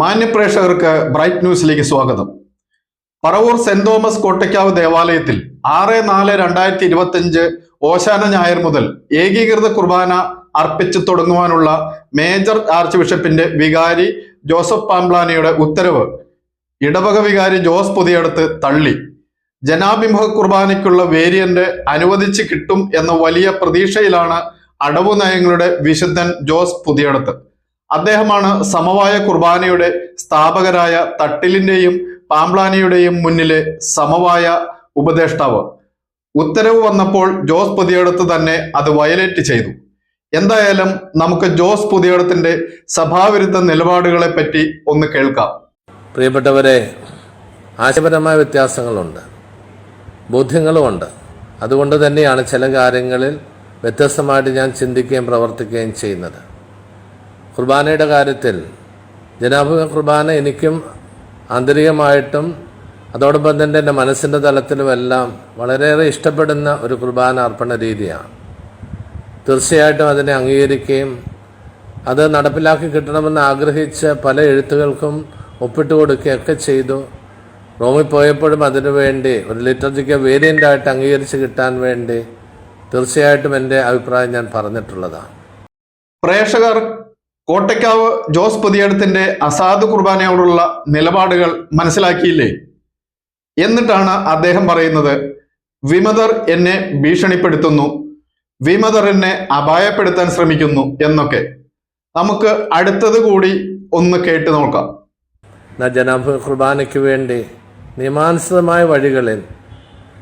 മാന്യപ്രേക്ഷകർക്ക് bright ന്യൂസിലേക്ക് സ്വാഗതം. Paravur saint Thomas Kottakkavu ദേവാലയത്തിൽ ആറ് നാല് രണ്ടായിരത്തി ഇരുപത്തി അഞ്ച് ഓശാന ഞായർ മുതൽ ഏകീകൃത കുർബാന അർപ്പിച്ചു തുടങ്ങുവാനുള്ള മേജർ ആർച്ച് ബിഷപ്പിന്റെ വികാരി ജോസഫ് പാംപ്ലാനിയുടെ ഉത്തരവ്. ഇടവക വികാരി ജോസ് പുതിയടത്ത് തള്ളി. ജനാഭിമുഖ കുർബാനയ്ക്കുള്ള വേരിയന്റ് അനുവദിച്ച് കിട്ടും എന്ന വലിയ പ്രതീക്ഷയിലാണ് അടവു നയങ്ങളുടെ വിശുദ്ധൻ ജോസ് പുതിയടത്ത്. അദ്ദേഹമാണ് സമവായ കുർബാനയുടെ സ്ഥാപകരായ തട്ടിലിന്റെയും പാംബ്ലാനിയുടെയും മുന്നിലെ സമവായ ഉപദേഷ്ടാവ്. ഉത്തരവ് വന്നപ്പോൾ ജോസ് പുതിയടത്ത് തന്നെ അത് വയലേറ്റ് ചെയ്തു. എന്തായാലും നമുക്ക് ജോസ് പുതിയടത്തിന്റെ സഭാവിരുദ്ധ നിലപാടുകളെ പറ്റി ഒന്ന് കേൾക്കാം. പ്രിയപ്പെട്ടവരെ ആശയപരമായ വ്യത്യാസങ്ങളുണ്ട്. ബോധ്യങ്ങളുമുണ്ട്. അതുകൊണ്ട് തന്നെയാണ് ചില കാര്യങ്ങളിൽ വ്യത്യസ്തമായിട്ട് ഞാൻ ചിന്തിക്കുകയും പ്രവർത്തിക്കുകയും ചെയ്യുന്നത്. കുർബാനയുടെ കാര്യത്തിൽ ജനാഭ കുർബാന എനിക്കും ആന്തരികമായിട്ടും അതോടൊപ്പം തന്നെ എന്റെ മനസ്സിന്റെ തലത്തിലുമെല്ലാം വളരെയേറെ ഇഷ്ടപ്പെടുന്ന ഒരു കുർബാന അർപ്പണ രീതിയാണ്. തീർച്ചയായിട്ടും അതിനെ അംഗീകരിക്കുകയും അത് നടപ്പിലാക്കി കിട്ടണമെന്ന് ആഗ്രഹിച്ച പല എഴുത്തുകൾക്കും ഒപ്പിട്ട് കൊടുക്കുകയൊക്കെ ചെയ്തു. റോമിൽ പോയപ്പോഴും അതിനുവേണ്ടി ഒരു ലിറ്റർജിക്ക് വേരിയന്റായിട്ട് അംഗീകരിച്ച് കിട്ടാൻ വേണ്ടി തീർച്ചയായിട്ടും എന്റെ അഭിപ്രായം ഞാൻ പറഞ്ഞിട്ടുള്ളതാണ്. പ്രേക്ഷകർ കോട്ടയ്ക്കാവ് ജോസ് പുതിയടത്തിന്റെ അസാധു കുർബാനയോടുള്ള നിലപാടുകൾ മനസ്സിലാക്കിയില്ലേ? എന്നിട്ടാണ് അദ്ദേഹം പറയുന്നത് വിമതർ എന്നെ ഭീഷണിപ്പെടുത്തുന്നു വിമതർ എന്നെ അപായപ്പെടുത്താൻ ശ്രമിക്കുന്നു എന്നൊക്കെ. നമുക്ക് അടുത്തത് കൂടി ഒന്ന് കേട്ടു നോക്കാം. ജനാഭ കുർബാനയ്ക്ക് വേണ്ടി നിയമാനുസൃതമായ വഴികളിൽ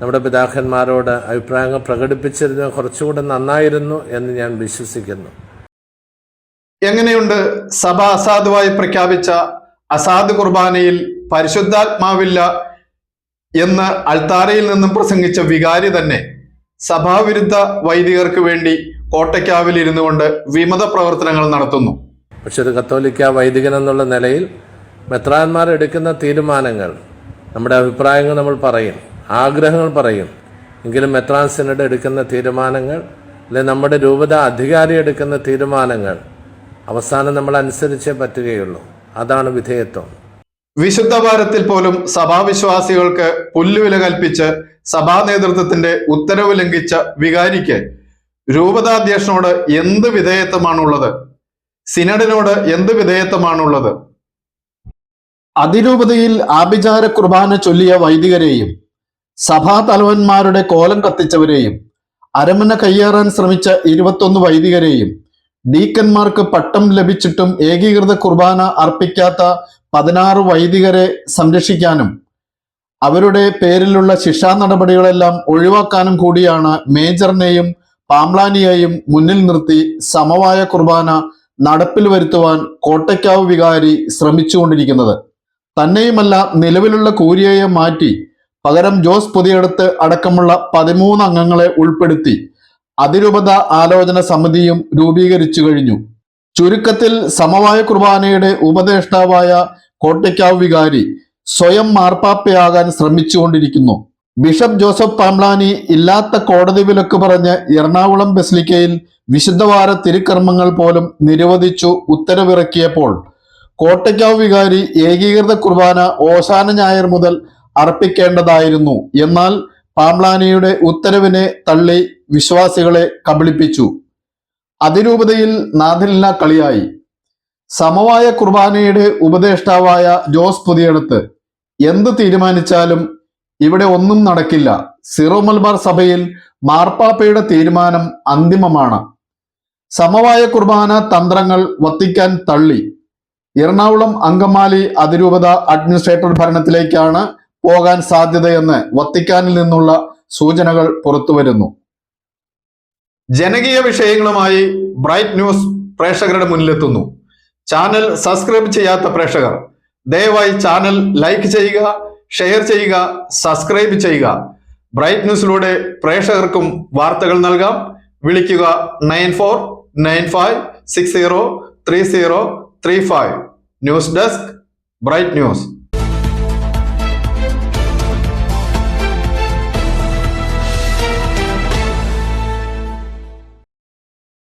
നമ്മുടെ പിതാക്കന്മാരോട് അഭിപ്രായങ്ങൾ പ്രകടിപ്പിച്ചിരുന്ന കുറച്ചുകൂടെ നന്നായിരുന്നു എന്ന് ഞാൻ വിശ്വസിക്കുന്നു. എങ്ങനെയുണ്ട് സഭ അസാധുവായി പ്രഖ്യാപിച്ച അസാധു കുർബാനയിൽ പരിശുദ്ധാത്മാവില്ല എന്ന് അൾത്താരയിൽ നിന്നും പ്രസംഗിച്ച വികാരി തന്നെ സഭാവിരുദ്ധ വൈദികർക്ക് വേണ്ടി കോട്ടയ്ക്കാവിൽ ഇരുന്നു കൊണ്ട് വിമത പ്രവർത്തനങ്ങൾ നടത്തുന്നു. പക്ഷെ ഒരു കത്തോലിക്ക വൈദികൻ എന്നുള്ള നിലയിൽ മെത്രാന്മാർ എടുക്കുന്ന തീരുമാനങ്ങൾ നമ്മുടെ അഭിപ്രായങ്ങൾ നമ്മൾ പറയും ആഗ്രഹങ്ങൾ പറയും. എങ്കിലും മെത്രാൻ സിനഡ് എടുക്കുന്ന തീരുമാനങ്ങൾ അല്ലെങ്കിൽ നമ്മുടെ രൂപത അധികാരി എടുക്കുന്ന തീരുമാനങ്ങൾ അവസാനം നമ്മൾ അനുസരിച്ചേ പറ്റുകയുള്ളൂ. അതാണ് വിധേയത്വം. വിശുദ്ധ ഭാരത്തിൽ പോലും സഭാവിശ്വാസികൾക്ക് പുല്ലുവില കൽപ്പിച്ച് സഭാ നേതൃത്വത്തിന്റെ ഉത്തരവ് ലംഘിച്ച വികാരിക്ക് രൂപതാധ്യക്ഷനോട് എന്ത് വിധേയത്വമാണുള്ളത്? സിനഡിനോട് എന്ത് വിധേയത്വമാണുള്ളത്? അതിരൂപതയിൽ ആഭിചാര കുർബാന ചൊല്ലിയ വൈദികരെയും സഭാ തലവന്മാരുടെ കോലം കത്തിച്ചവരെയും അരമന കയ്യേറാൻ ശ്രമിച്ച ഇരുപത്തൊന്ന് വൈദികരെയും ഡീക്കന്മാർക്ക് പട്ടം ലഭിച്ചിട്ടും ഏകീകൃത കുർബാന അർപ്പിക്കാത്ത പതിനാറ് വൈദികരെ സംരക്ഷിക്കാനും അവരുടെ പേരിലുള്ള ശിക്ഷാ നടപടികളെല്ലാം ഒഴിവാക്കാനും കൂടിയാണ് മേജറിനെയും പാംലാനിയെയും മുന്നിൽ നിർത്തി സമവായ കുർബാന നടപ്പിൽ വരുത്തുവാൻ കോട്ടയ്ക്കാവ് വികാരി ശ്രമിച്ചുകൊണ്ടിരിക്കുന്നത്. തന്നെയുമല്ല നിലവിലുള്ള കൂരിയയെ മാറ്റി പകരം ജോസ് പുതിയടത്ത് അടക്കമുള്ള പതിമൂന്ന് അംഗങ്ങളെ ഉൾപ്പെടുത്തി അതിരൂപത ആലോചന സമിതിയും രൂപീകരിച്ചു കഴിഞ്ഞു. ചുരുക്കത്തിൽ സമവായ കുർബാനയുടെ ഉപദേഷ്ടാവായ കോട്ടയ്ക്കാവ് വികാരി സ്വയം മാർപ്പാപ്പയാകാൻ ശ്രമിച്ചുകൊണ്ടിരിക്കുന്നു. ബിഷപ്പ് ജോസഫ് പാംലാനി ഇല്ലാത്ത കോടതി വിലക്ക് പറഞ്ഞ് എറണാകുളം ബസിലിക്കയിൽ വിശുദ്ധവാര തിരുക്കർമ്മങ്ങൾ പോലും നിരോധിച്ചു ഉത്തരവിറക്കിയപ്പോൾ കോട്ടയ്ക്കാവ് വികാരി ഏകീകൃത കുർബാന ഓശാന ഞായർ മുതൽ അർപ്പിക്കേണ്ടതായിരുന്നു. എന്നാൽ പാംപ്ലാനിയുടെ ഉത്തരവിനെ തള്ളി വിശ്വാസികളെ കബളിപ്പിച്ചു. അതിരൂപതയിൽ നാഥനില്ല കളിയായി. സമവായ കുർബാനയുടെ ഉപദേഷ്ടാവായ ജോസ് പുതിയടത്ത്. എന്ത് തീരുമാനിച്ചാലും ഇവിടെ ഒന്നും നടക്കില്ല. സിറോ മലബാർ സഭയിൽ മാർപ്പാപ്പയുടെ തീരുമാനം അന്തിമമാണ്. സമവായ കുർബാന തന്ത്രങ്ങൾ വത്തിക്കാൻ തള്ളി. എറണാകുളം അങ്കമാലി അതിരൂപത അഡ്മിനിസ്ട്രേറ്റർ ഭരണത്തിലേക്കാണ് പോകാൻ സാധ്യതയെന്ന് വത്തിക്കാനിൽ നിന്നുള്ള സൂചനകൾ പുറത്തുവരുന്നു ജനകീയ വിഷയങ്ങളുമായി ബ്രൈറ്റ് ന്യൂസ് പ്രേക്ഷകരുടെ മുന്നിലെത്തുന്നു. ചാനൽ സബ്സ്ക്രൈബ് ചെയ്യാത്ത പ്രേക്ഷകർ ദയവായി ചാനൽ ലൈക്ക് ചെയ്യുക ഷെയർ ചെയ്യുക സബ്സ്ക്രൈബ് ചെയ്യുക. ബ്രൈറ്റ് ന്യൂസിലൂടെ പ്രേക്ഷകർക്കും വാർത്തകൾ നൽകാം. വിളിക്കുക nine four nine five six zero three zero three five. News desk bright news.